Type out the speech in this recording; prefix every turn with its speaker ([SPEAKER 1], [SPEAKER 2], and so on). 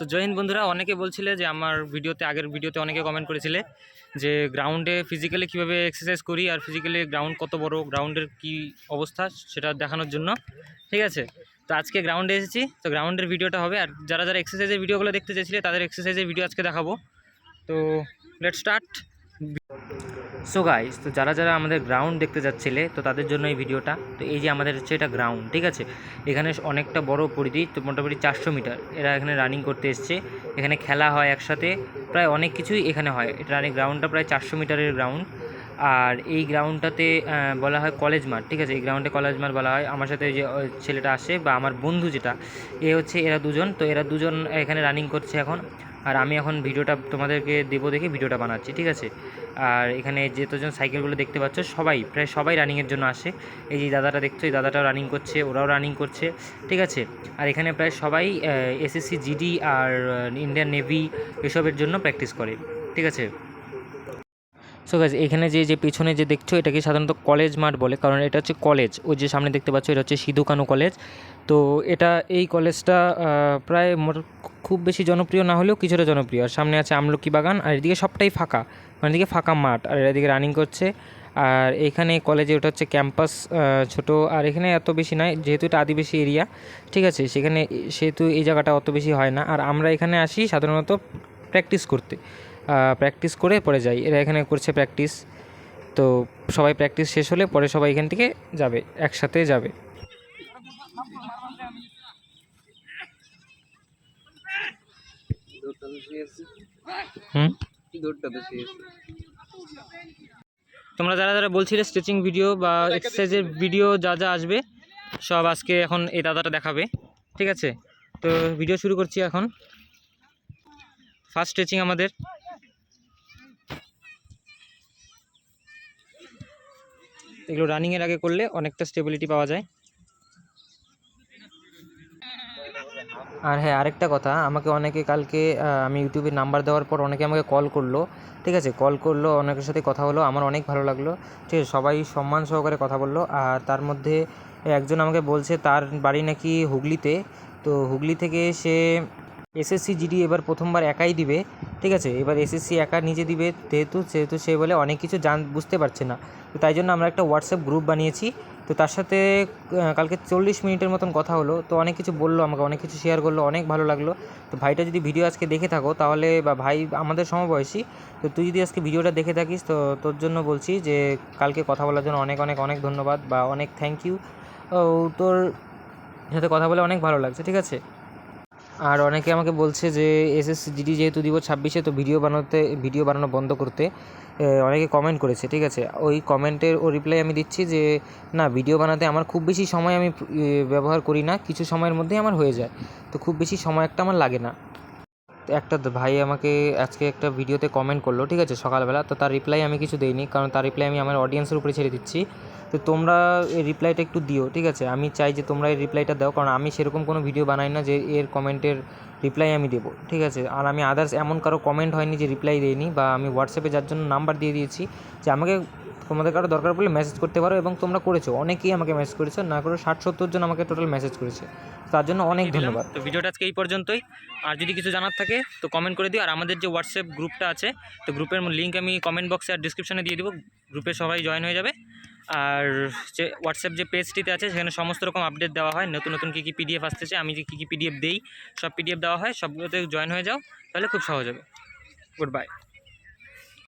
[SPEAKER 1] So জয় হিন্দ বন্ধুরা, অনেকে বলছিলে যে আমার ভিডিওতে, আগের ভিডিওতে অনেকে কমেন্ট করেছিলে যে গ্রাউন্ডে ফিজিক্যালি কীভাবে এক্সারসাইজ করি আর ফিজিক্যালি গ্রাউন্ড কত বড় গ্রাউন্ডের কি অবস্থা সেটা দেখানোর জন্য। ঠিক আছে? তো আজকে গ্রাউন্ডে এসেছি। তো গ্রাউন্ডের ভিডিওটা হবে আর যারা যারা এক্সারসাইজের ভিডিওগুলো দেখতে চেয়েছিলে তাদের এক্সারসাইজের ভিডিও আজকে দেখাবো। তো লেট স্টার্ট সো গাইস তো যারা যারা আমাদের গ্রাউন্ড দেখতে যাচ্ছিলে, তো তাদের জন্য এই ভিডিওটা, তো এই যে আমাদের হচ্ছে এটা গ্রাউন্ড ঠিক আছে? এখানে অনেকটা বড় পরিধি, তো মোটামুটি চারশো মিটার। এরা এখানে রানিং করতে এসছে। এখানে খেলা হয় একসাথে, প্রায় অনেক কিছুই এখানে হয়। এটা রানিং গ্রাউন্ডটা প্রায় চারশো মিটারের গ্রাউন্ড আর এই গ্রাউন্ডটাতে বলা হয় কলেজ মাঠ, ঠিক আছে? এই গ্রাউন্ডে কলেজ মাঠ বলা হয়। আমার সাথে যে ছেলেটা আসে, বা আমার বন্ধু যেটা, এ হচ্ছে এরা দুজন। তো এরা দুজন এখানে রানিং করছে এখন। আর আমি এখন ভিডিওটা তোমাদেরকে দেবো দেখে ভিডিওটা বানাচ্ছি, ঠিক আছে? আর এখানে যে তোজন সাইকেলগুলো দেখতে পাচ্ছ, সবাই, প্রায় সবাই রানিংয়ের জন্য আসে। এই যে দাদাটা দেখছ, এই দাদাটাও রানিং করছে, ওরাও রানিং করছে, ঠিক আছে? আর এখানে প্রায় সবাই এসএসসি জিডি আর ইন্ডিয়ান নেভি এসবের জন্য প্র্যাকটিস করে, ঠিক আছে? সো গাছ এখানে যে যে পেছনে যে দেখছ, এটাকে সাধারণত কলেজ মাঠ বলে, কারণ এটা হচ্ছে কলেজ ওই যে সামনে দেখতে পাচ্ছ, এটা হচ্ছে সিধু কানু কলেজ তো এটা এই কলেজটা প্রায় মোট- খুব বেশি জনপ্রিয় না হলেও কিছুটা জনপ্রিয়। আর সামনে আছে আমলকি বাগান, আর এদিকে সবটাই ফাঁকা। মানে এদিকে ফাঁকা মাঠ, আর এদিকে রানিং করছে। আর এখানে কলেজে ওটা হচ্ছে ক্যাম্পাস ছোট, আর এখানে এত বেশি নয়, যেহেতু এটা আদিবাসী এরিয়া ঠিক আছে? সেখানে সেহেতু এই জায়গাটা অত বেশি হয় না। আর আমরা এখানে আসি সাধারণত প্র্যাকটিস করতে। প্র্যাকটিস করে পরে যাই। এরা এখানে করছে প্র্যাকটিস তো সবাই প্র্যাকটিস শেষ হলে পরে সবাই এখান থেকে যাবে, একসাথে যাবে। তোমরা যারা যারা বলছিলে স্ট্রেচিং ভিডিও বা এক্সারসাইজের ভিডিও যা যা আসবে, সব আজকে এখন এই দাদাটা দেখাবে, ঠিক আছে? তো ভিডিও শুরু করছি এখন। ফার্স্ট স্ট্রেচিং আমাদের। এগুলো রানিংয়ের আগে করলে অনেকটা স্টেবিলিটি পাওয়া যায়। আর হ্যাঁ আরেকটা কথা, আমাকে অনেকে কালকে আমি ইউটিউবে নাম্বার দেওয়ার পর অনেকে আমাকে কল করল, ঠিক আছে? কল করল, অনেকের সাথে কথা হলো, আমার অনেক ভালো লাগল, ঠিক আছে? সবাই সম্মান সহকারে কথা বলল, আর তার মধ্যে একজন আমাকে বলছে, তার বাড়ি নাকি হুগলিতে, তো হুগলি থেকে সে এসএসসি জিডি এবার প্রথমবার একাই দিবে, ঠিক আছে? এবার এসএসসি একা নিজে দিবে, যেহেতু, সেহেতু সে বলে অনেক কিছু জান, বুঝতে পারছে না। তো তাই জন্য আমরা একটা হোয়াটসঅ্যাপ গ্রুপ বানিয়েছি তো তার সাথে কালকে চল্লিশ মিনিটের মতন কথা হলো, তো অনেক কিছু বলল আমাকে, অনেক কিছু শেয়ার করল, অনেক ভালো লাগল। তো ভাইটা যদি ভিডিও আজকে দেখে থাকো, তাহলে বা ভাই আমাদের সমবয়সী, তো তুই যদি আজকে ভিডিওটা দেখে থাকিস, তো তোর জন্য বলছি যে, কালকে কথা বলার জন্য অনেক অনেক অনেক ধন্যবাদ বা অনেক থ্যাংক ইউ তোর সাথে কথা বলে অনেক ভালো লাগছে, ঠিক আছে? আর অনেকে আমাকে বলছে যে এসএসসি জিডি যেহেতু দিব ছাব্বিশে, তো ভিডিও বানাতে, ভিডিও বানানো বন্ধ করতে অনেকে কমেন্ট করেছে, ঠিক আছে? ওই কমেন্টের ও রিপ্লাই আমি দিচ্ছি যে, না, ভিডিও বানাতে আমার খুব বেশি সময় আমি ব্যবহার করি না, কিছু সময়ের মধ্যেই আমার হয়ে যায়। তো খুব বেশি সময় একটা আমার লাগে না। একটা ভাই আমাকে আজকে একটা ভিডিওতে কমেন্ট করল, ঠিক আছে, সকালবেলা। তো তার রিপ্লাই আমি কিছু দেইনি, কারণ তার রিপ্লাই আমি আমার অডিয়েন্সের উপরে ছেড়ে দিচ্ছি। তো তোমরা এই রিপ্লাইটা একটু দিও, ঠিক আছে? আমি চাই যে তোমরা এই রিপ্লাইটা দাও, কারণ আমি সেরকম কোনো ভিডিও বানাই না যে এর কমেন্টের রিপ্লাই আমি দেবো, ঠিক আছে? আর আমি আদার্স এমন কারও কমেন্ট হয়নি যে রিপ্লাই দেইনি বা আমি হোয়াটসঅ্যাপে যার জন্য নাম্বার দিয়ে দিয়েছি যে আমাকে তোমাদের কারও দরকার পড়লে মেসেজ করতে পারো এবং তোমরা করেছ। অনেকেই আমাকে মেসেজ করেছ না করে ষাট সত্তর জন আমাকে টোটাল মেসেজ করেছে। তার জন্য অনেক ধন্যবাদ। তো ভিডিওটা আজকে এই পর্যন্তই। আর যদি কিছু জানার থাকে তো কমেন্ট করে দিও। আর আমাদের যে হোয়াটসঅ্যাপ গ্রুপটা আছে তো গ্রুপের লিঙ্ক আমি কমেন্ট বক্সে আর ডিসক্রিপশনে দিয়ে দেবো। গ্রুপে সবাই জয়েন হয়ে যাবে। আর যে হোয়াটসঅ্যাপ যে পেজটিতে আছে সেখানে সমস্ত রকম আপডেট দেওয়া হয়। নতুন নতুন কী কী পিডিএফ আসতেছে আমি যে কী কী পিডিএফ দিই সব পিডিএফ দেওয়া হয় সবগুলোতে জয়েন হয়ে যাও। তাহলে খুব সহজ হবে। Good bye